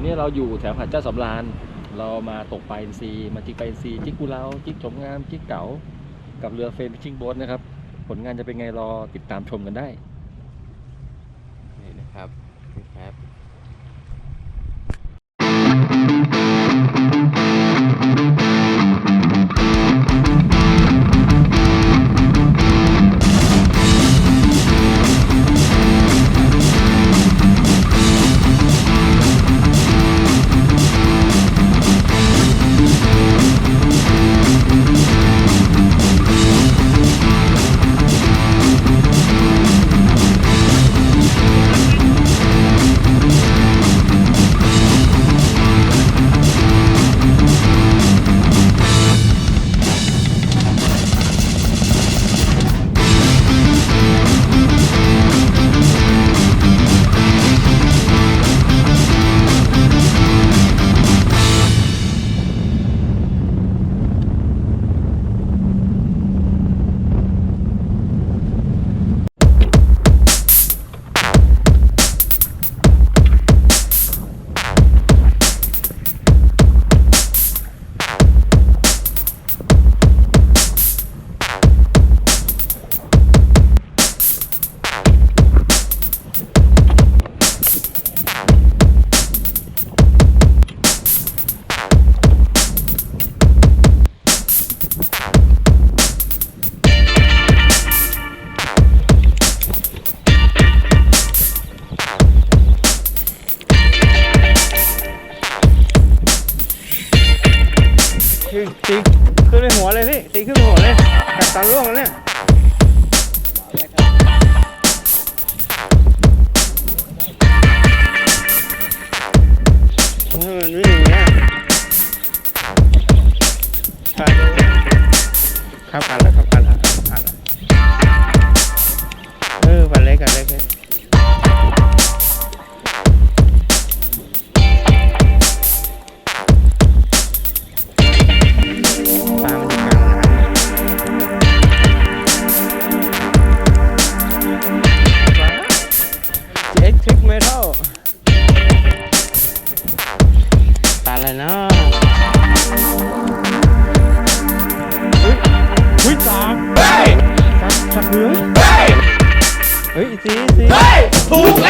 วันนี้เราอยู่แถวหาดเจ้าสำราญ เรามาตกปลาอินทรีมาจิกปลาอินทรีจิกกุเลาจิกชมงามจิกเก๋ากับเรือเฟรมชิงโบ๊ทนะครับ ผลงานจะเป็นไงรอติดตามชมกันได้ นี่นะครับ ตีตีขึ้นไปหัวเลยพี่ตีขึ้นไปหัวเลยกัดตาล่วงแล้วเนี่ยเออมันวิ่งอย่างเงี้ยครับครับ ถูก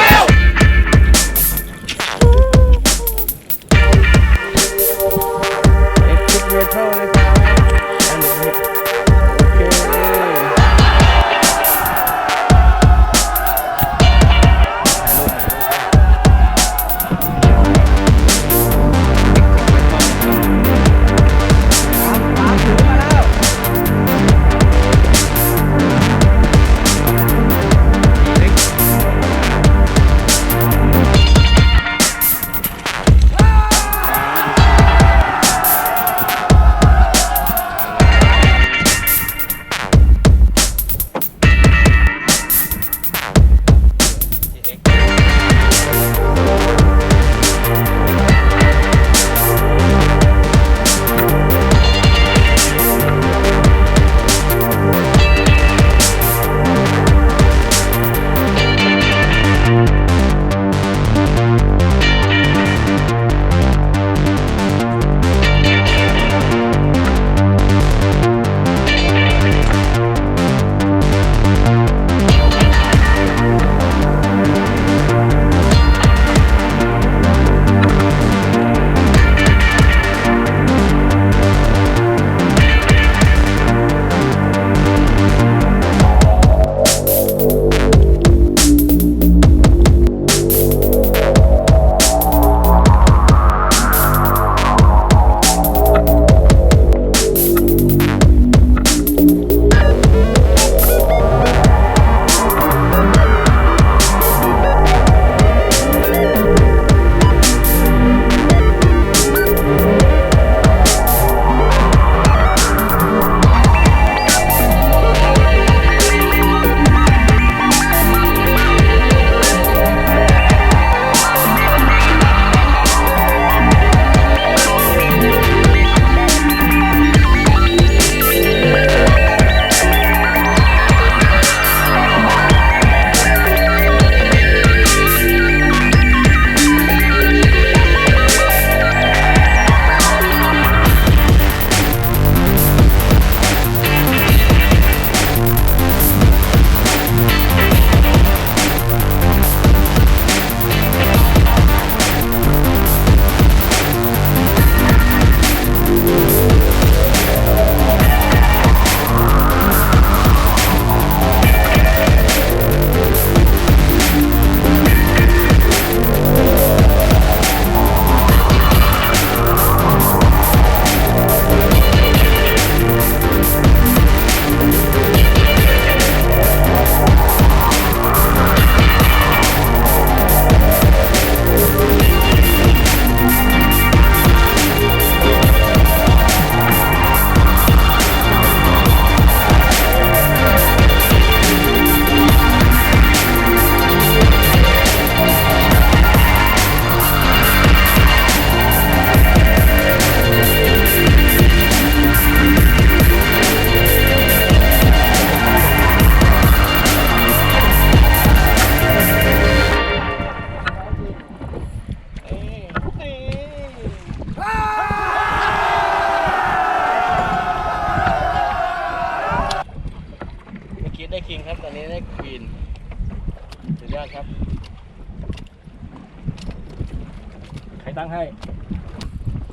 ใคร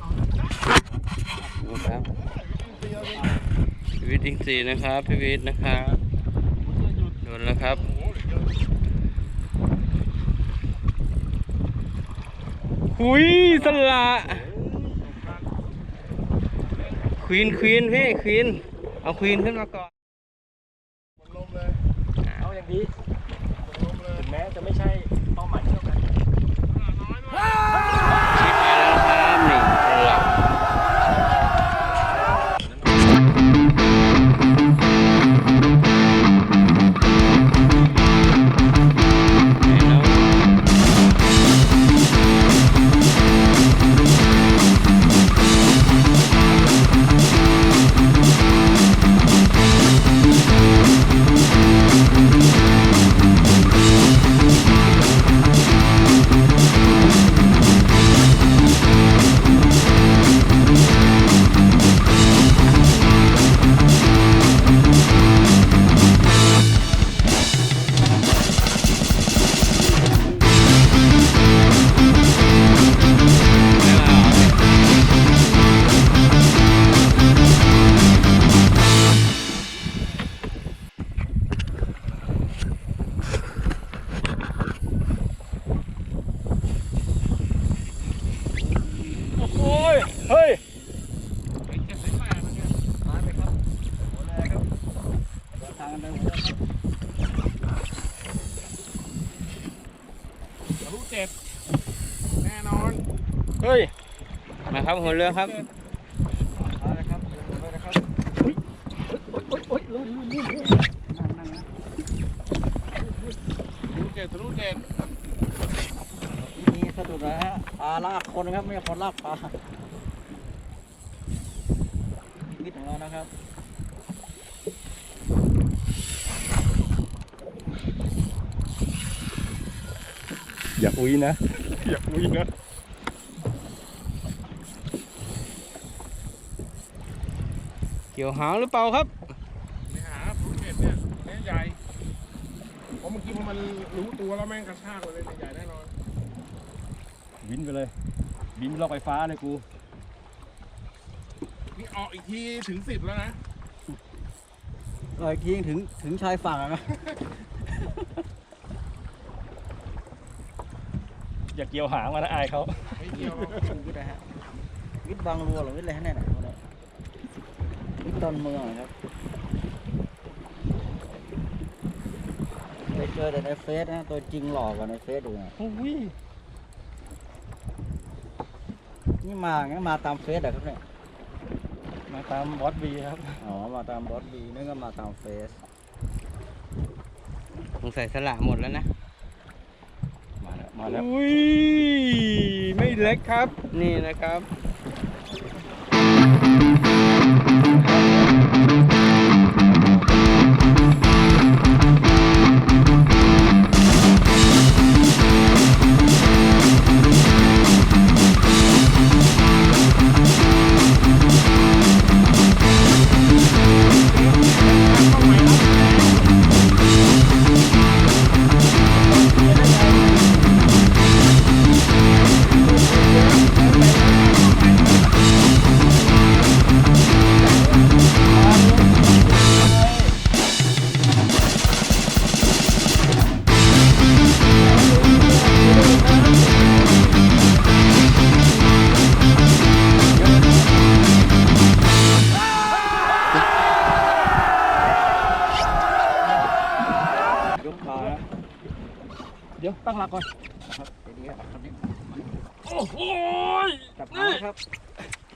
ตั้งให้ดูครับพี่วิทย์อิงสีนะครับพี่วิทย์นะครับโดนแล้วครับหุยสละควีนควีนพี่ควีนเอาควีนขึ้นมาก่อนเอาอย่างนี้ถึงแม้จะไม่ใช่เป้าหมาย รู้เจ็บแน่นอนเฮ้ย มาครับหัวเรือครับรู้เจ็บทะลุเจ็บนี่สะดุดนะฮะปลาลากคนนะครับไม่ใช่คนลากปลามิดของเรานะครับ อย่าอุ้ยนะ อย่าอุ้ยนะเกี่ยวหางหรือเปล่าครับไม่หาทะลุเจ็บเนี่ยแน่ใหญ่เพราะเมื่อกี้พอมันรู้ตัวแล้วแม่งกระชากเลยเนี่ยใหญ่แน่นอนบินไปเลย บินลอกไฟฟ้าเลยกูนี่ออกอีกทีถึงสิบแล้วนะเออยิงถึงถึงชายฝั่งอะนะ อย่าเกี่ยวหางมานะอายเขาไม่เกี่ยวหรอกมิดนะฮะมิดบางรัวหรือมิดอะไรให้แน่หน่อยเขาเนี่ยมิดตอนเมืองนะครับไปเจอแต่ในเฟซนะตัวจริงหลอกกว่าในเฟซดูนะโอ้ยนี่มางั้นมาตามเฟซเหรอครับเนี่ยมาตามบอสบีครับอ๋อมาตามบอสบีนึกว่ามาตามเฟซสงสัยสละหมดแล้วนะ มาแล้วมาแล้วอุ้ยไม่เล็กครับ นี่นะครับ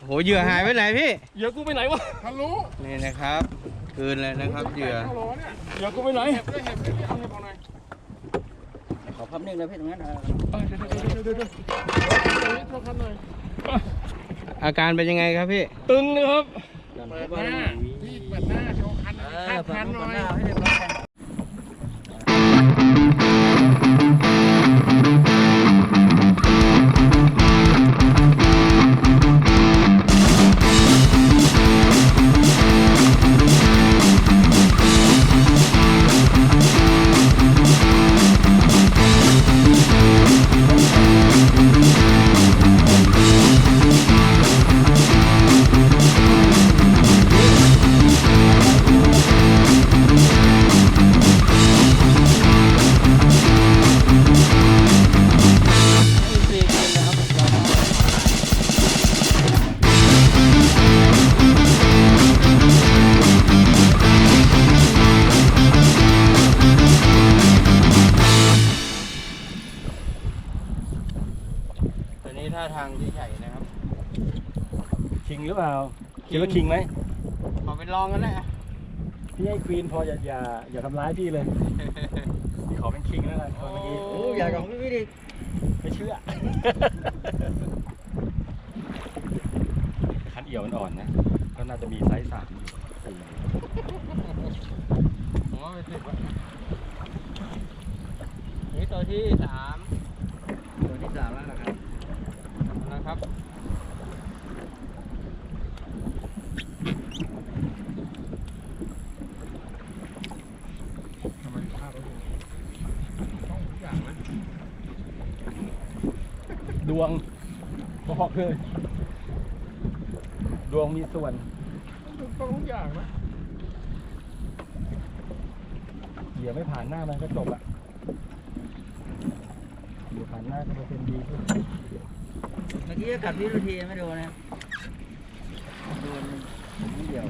โหเหยื่อหายไปไหนพี่ เหยื่อกูไปไหนวะทะลุนี่นะครับคืนเลยนะครับเหยื่อเข้าโหลเนี่ยเหยื่อกูไปไหนเห็บด้วยเห็บด้วยเอาเห็บเอาหน่อยขอพับนิ่งเลยพี่ตรงนั้นนะเออเดี๋ยวเดี๋ยวเดี๋ยวเดี๋ยวเดี๋ยวเดี๋ยวโทษครับหน่อยอาการเป็นยังไงครับพี่ ตึงนะครับเปิดหน้าพี่เปิดหน้าโชว์คันเอคาอดเปิดคันหหน่อย ว่าคิงไหมขอไปลองกันแหละพี่ให้ควีนพออย่าอย่าอย่าทำร้ายพี่เลยพี่ขอเป็นคิงแล้วกันตอนเมื่อกี้โอ้ใหญ่กว่าพี่วิทย์อีกไม่เชื่อคันเอี่ยวมันอ่อนนะก็น่าจะมีไซส์สามอยู่สี่ผมว่าเป็นสิบอะนี่ตัวที่สามตัวที่สามแล้วนะครับนะครับ ดวงบอกเลย ดวงมีส่วนต้องทุกอย่างนะเหยียบไม่ผ่านหน้ามันก็จบอะเหยียบผ่านหน้าก็เปอร์เซ็นต์ดีขึ้นเมื่อกี้ก็กัดพี่รุทีไม่โดนนะโดนนิดเดียว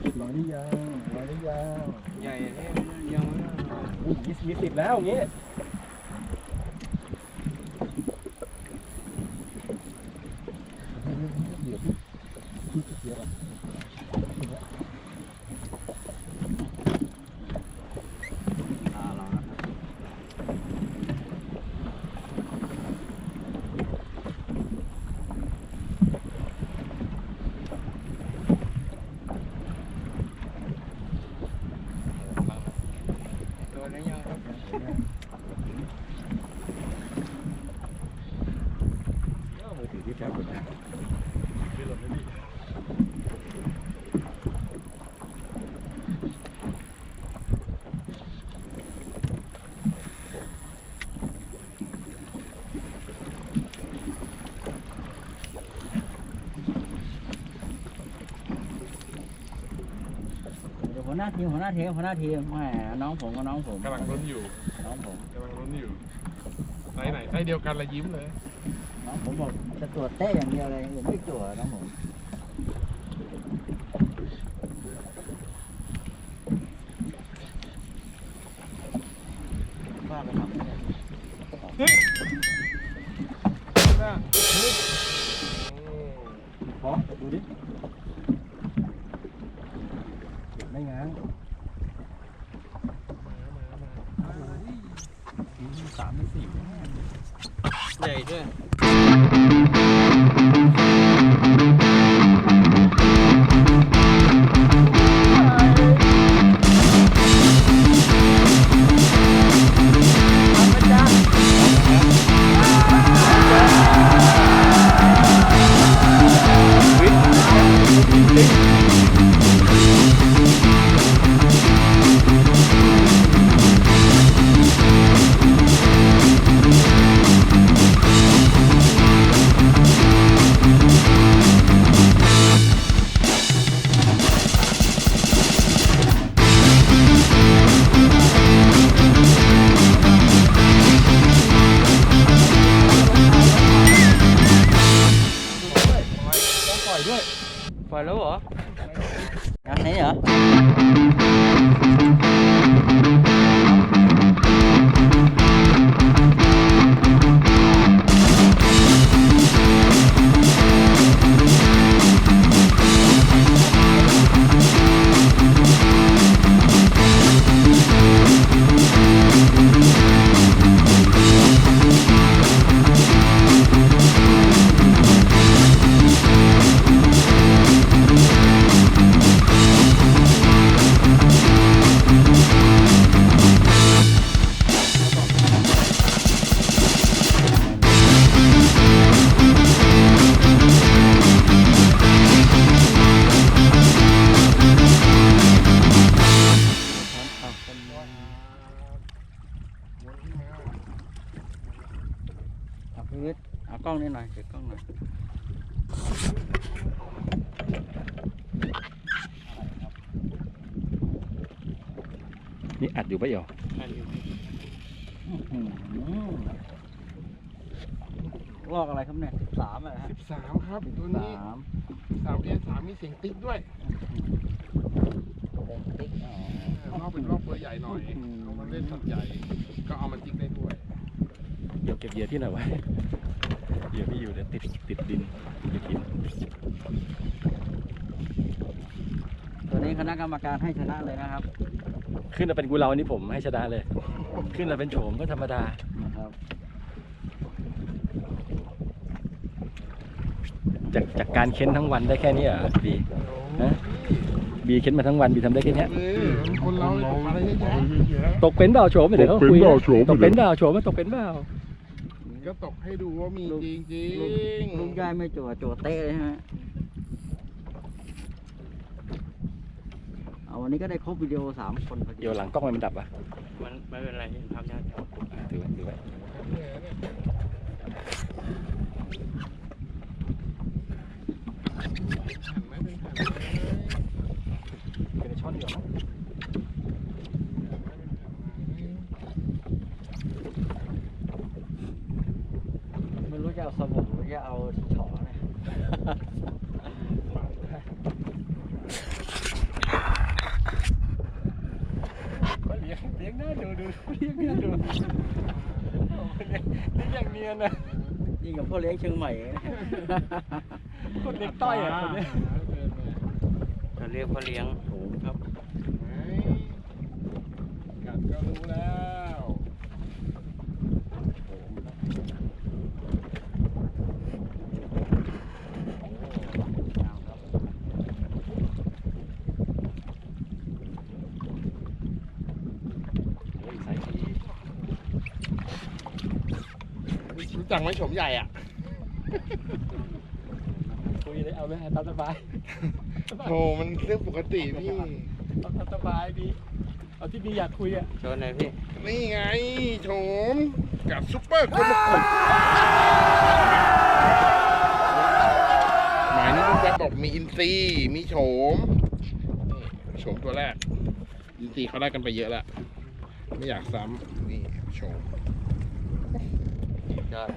ผม ร้อยหรือยังร้อยหรือยัง ใหญ่เนี่ยยังไม่ได้ มีสิบยี่สิบแล้วอย่างงี้เหยียบพี่เหยียบอะ อ่าลองนะครับ ตัวนี้ยังครับ เอามือถือที่แคปหมดนะไม่หล่นไม่ดี เดี๋ยวหัวห น้าทีมหัวหน้าทีมหัวหน้าทีมแหมน้องผมกับน้องผมกำลังลุ้นอยู่น้องผมกำลังลุ้นอยู่ไซส์ไหนไซส์เดียวกันละยิ้มเลย น้องผมบอกจะตรวจเต้อย่างเดียวเลยผมไม่ตรวจน้องผม ปล่อยด้วย ปล่อยแล้วเหรออันนี้เหรอ อัดอยู่ปะเอี่ยวอื้อหือลอกอะไรครับเนี่ยสิบสามอะไรฮะสิบสามครับตัวนี้สามสามเอสามมีเสียงติ๊กด้วยเด็กติ๊กอ๋อเออรอบเป็นรอบเบอร์ใหญ่หน่อยอืมเอามาเล่นสัตว์ใหญ่ ก็เอามาติ๊กได้ด้วยเดี๋ยวเก็บเหยื่อที่ไหนไว้เหยื่อพี่อยู่เดี๋ยวติดติดดินติดหินตัวนี้คณะกรรมการให้ชนะเลยนะครับ ขึ้นมาเป็นกูเรานี่ผมให้ชนะเลย ขึ้นมาเป็นโฉมก็ธรรมดานะครับ จากจากการเค้นทั้งวันได้แค่นี้เหรอบีฮะบีเค้นมาทั้งวันบีทำได้แค่เนี้ยเออคนเราเลยตกมาอะไรเยอะแยะตกเป็นเปล่าโฉมเดี๋ยวเขาคุยตกเป็นเปล่าโฉมตกเป็นเปล่าโฉมว่าตกเป็นเปล่าก็ตกให้ดูว่ามีจริงจริลูกงลูกย่ายไม่จั่วจั่วเตะเลยใช่ไหม เอาวันนี้ก็ได้ครบวิดีโอสามคนพอดีเดี๋ยวหลังกล้องมันดับอะมันไม่เป็นไรเห็นภาพยากอะถือไว้ถือไว้เป็นช่อนเดียวมั้งไม่รู้จะเอาสบู่หรือจะเอาที่ฉอเนี่ย ก็เลี้ ยงเลี้ยงหน้าดูดูเลี้ยงหน้าดูโอ้โหเลี้ยงเลี้ยงอย่างเนียนนะยิ่งกับพ่อเลี้ยงเชียงใหม่นะคนเล็กต้อยอะคนเนี้ยจะเรียกพ่อเลี้ยงโอ้ครับกัดก็รู้แล้ว โอ้ยสายที รู้จัก ไหมโฉมใหญ่อะคุยเลยเอาเลยตามสบายโธ่มันเรื่องปกติพี่เอาตามสบายดีเอาที่บีอยากคุยอะโชว์หน่อยพี่ นี่ไงโฉมกับซุปเปอร์กลมกลหมายนี้ลูกแบบบอกมีอินซีย์มีโฉมนี่โฉมตัวแรก อินซีย์เขาได้กันไปเยอะแล้ว ไม่อยากซ้ำนี่โฉม ยอด